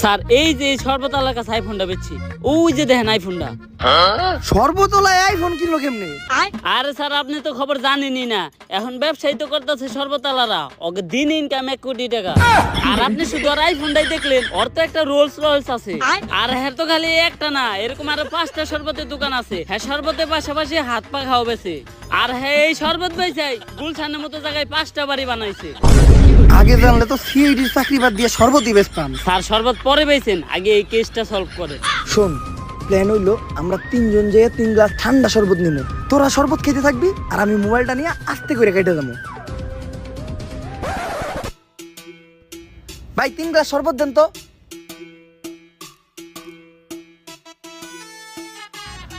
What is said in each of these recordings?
Sir এই যে সর্বতালার কাছে আইফোনটা বেচছি ওই যে দেখেন আইফোনটা সর্বতলায় আইফোন কিনলো কেমনে? আরে স্যার আপনি তো খবর জানেনই না। এখন ব্যবসায়ী তো করতেছে সর্বতালারা। ওকে দিন ইনকাম এক কোটি টাকা। আর আপনি শুধু আর আইফোনটাই দেখলেন ওর তো একটা রোলস রয়েলস আছে। আর হ্যাঁ তো খালি একটা না এরকম আরও পাঁচটা শরবতের দোকান আছে। হ্যাঁ শরবতের পাশাপাশি হাত পা খাওয়া বেছে। আর হ্যাঁ এই শরবত বেচাই গুলশানের মতো জায়গায় পাঁচটা বাড়ি বানাইছে। আগে জানলে তো সিআইডির চাকরি বাদ দিয়ে সর্বতই বেশ পান স্যার শরবত পরে বেছেন আগে এই কেসটা সলভ করে শোন প্ল্যান হইল আমরা তিনজন যেয়ে তিন গ্লাস ঠান্ডা শরবত নিব তোরা শরবত খেতে থাকবি আর আমি মোবাইলটা নিয়ে আস্তে করে কেটে যাব ভাই তিন গ্লাস শরবত দেন তো।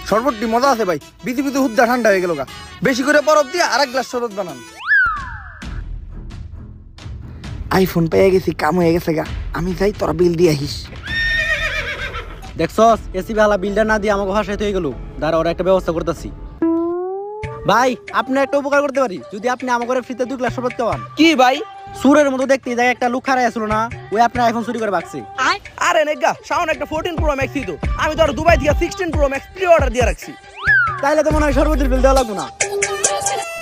শরবতটি মজা আছে ভাই বিধি বিধি হুদ্দা ঠান্ডা হয়ে গেল গা। বেশি করে বরফ দিয়ে আর এক গ্লাস শরবত বানান। আইফোন পেয়ে গেছি কাম হয়ে গেছে গা। আমি যাই তোরা বিল দিয়ে আহিস। দেখছস এসি বেলা বিলটা না দিয়ে আমাকে ভাষায় হয়ে গেল। দাঁড়া ওরা একটা ব্যবস্থা করতেছি। ভাই আপনি একটা উপকার করতে পারি। যদি আপনি আমার ঘরে ফ্রিতে দুই গ্লাস শরবত খাওয়ান। কি ভাই? সুরের মতো দেখতে জায়গায় একটা লুক খারাই আসলো না ওই আপনার আইফোন চুরি করে বাকছে। আরে নেগা সাউন্ড একটা ফোরটিন প্রো ম্যাক্স তো আমি তো আর দুবাই থেকে sixteen pro max pre order দিয়ে রাখছি। তাইলে তো মনে হয় সর্বতির বিল দেওয়া লাগবে না।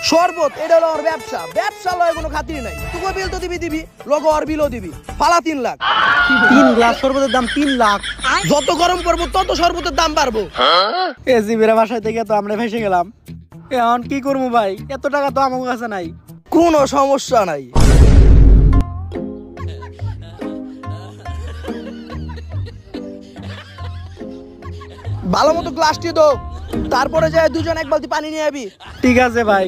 শরবত, এটা হলো ওর ব্যবসা। ব্যবসা লয় কোনো খাতির নাই। তুই বিল তো দিবি দিবি। লোক আর বিলও দিবি। ফালা তিন লাখ। তিন গ্লাস শরবতের দাম তিন লাখ। যত গরম পড়ব, তত শরবতের দাম বাড়বো। এসি বেড়া বাসায় থেকে তো আমরা ভেসে গেলাম। এখন কি করব ভাই? এত টাকা তো আমার কাছে নাই। কোনো সমস্যা নাই। ভালো মতো গ্লাসটি দো তারপরে যায় দুজন এক বালতি পানি নিয়ে আবি। ঠিক আছে ভাই।